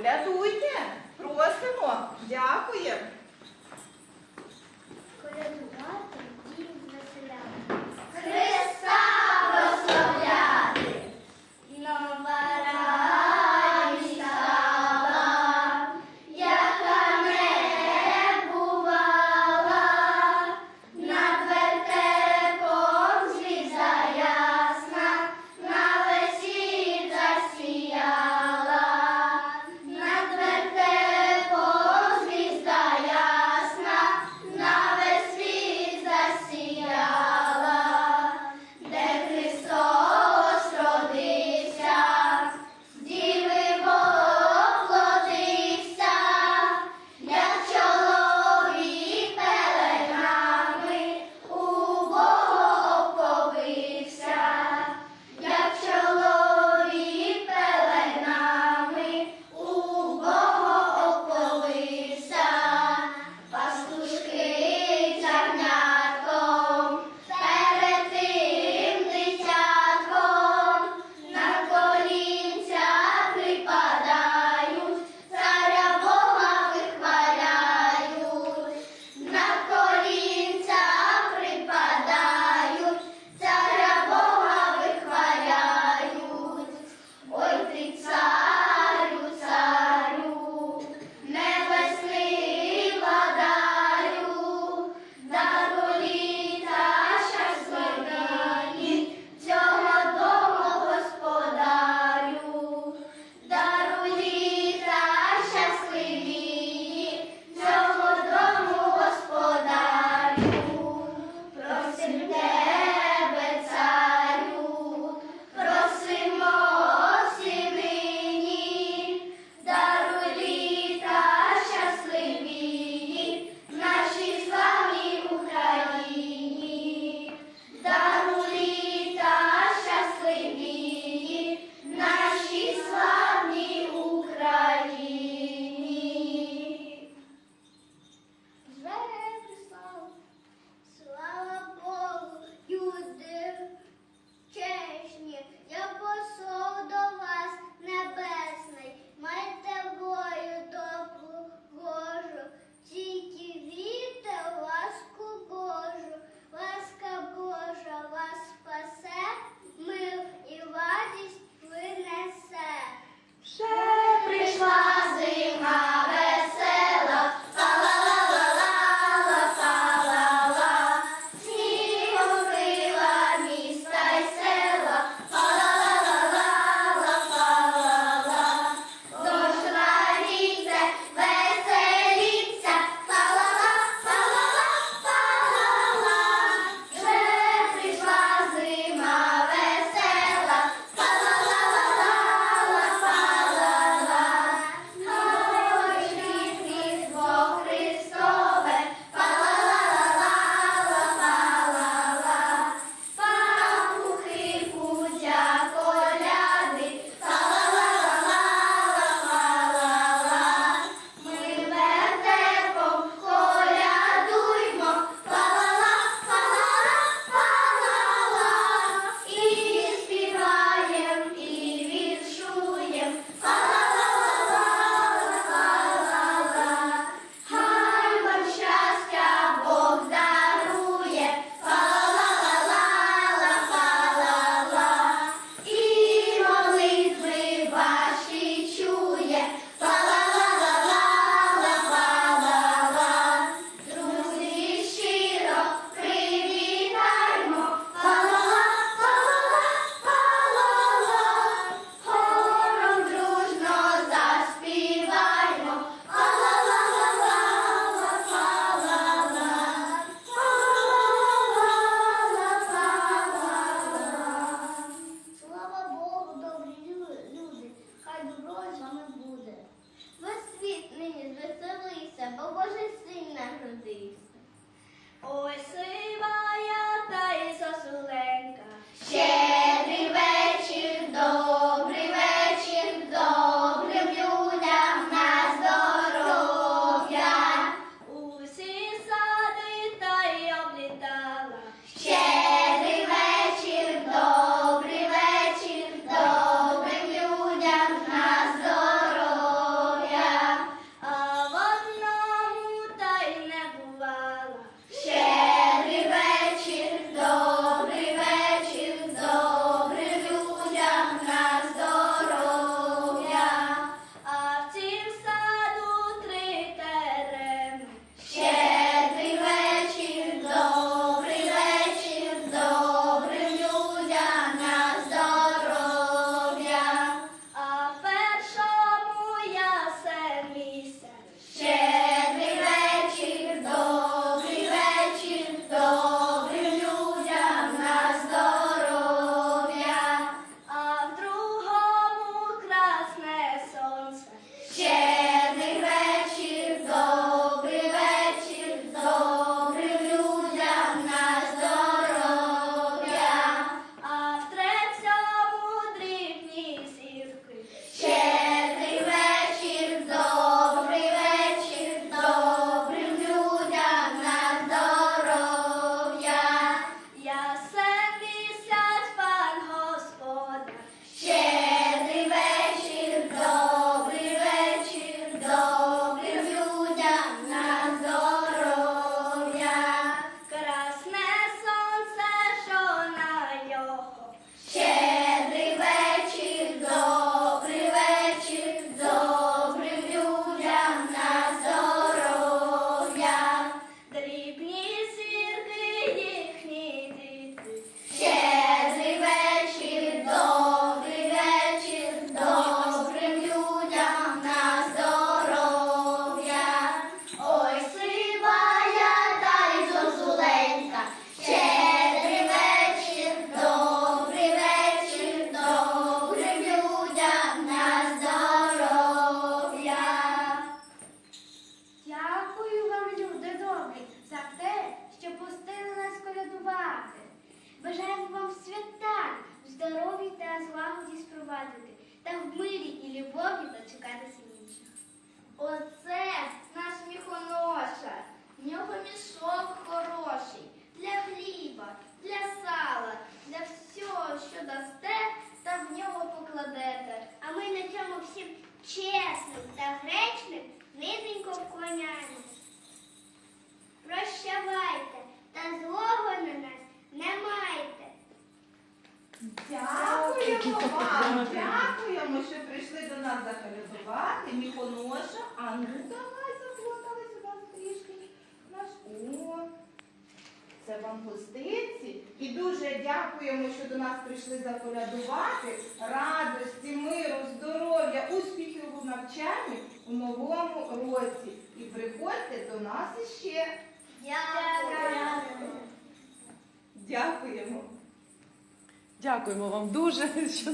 Колядуйте, просимо, дякуємо. Бажаю вам свята, здоров'я та злагоді спровадити, та в мирі і любові дочекати інших. Оце наш міхоноша, в нього мішок хороший для хліба, для сала, для всього, що дасте, та в нього покладете. А ми на цьому всім чесним. Дякуємо вам, дякуємо, що прийшли до нас заколядувати. Міхоноша, а ну давай заплутали сюди трішки. Наш о. Це вам гостинці. І дуже дякуємо, що до нас прийшли заколядувати. Радості, миру, здоров'я, успіхів у навчанні у новому році. І приходьте до нас іще. Дякую. Дякуємо. Дякуємо вам дуже.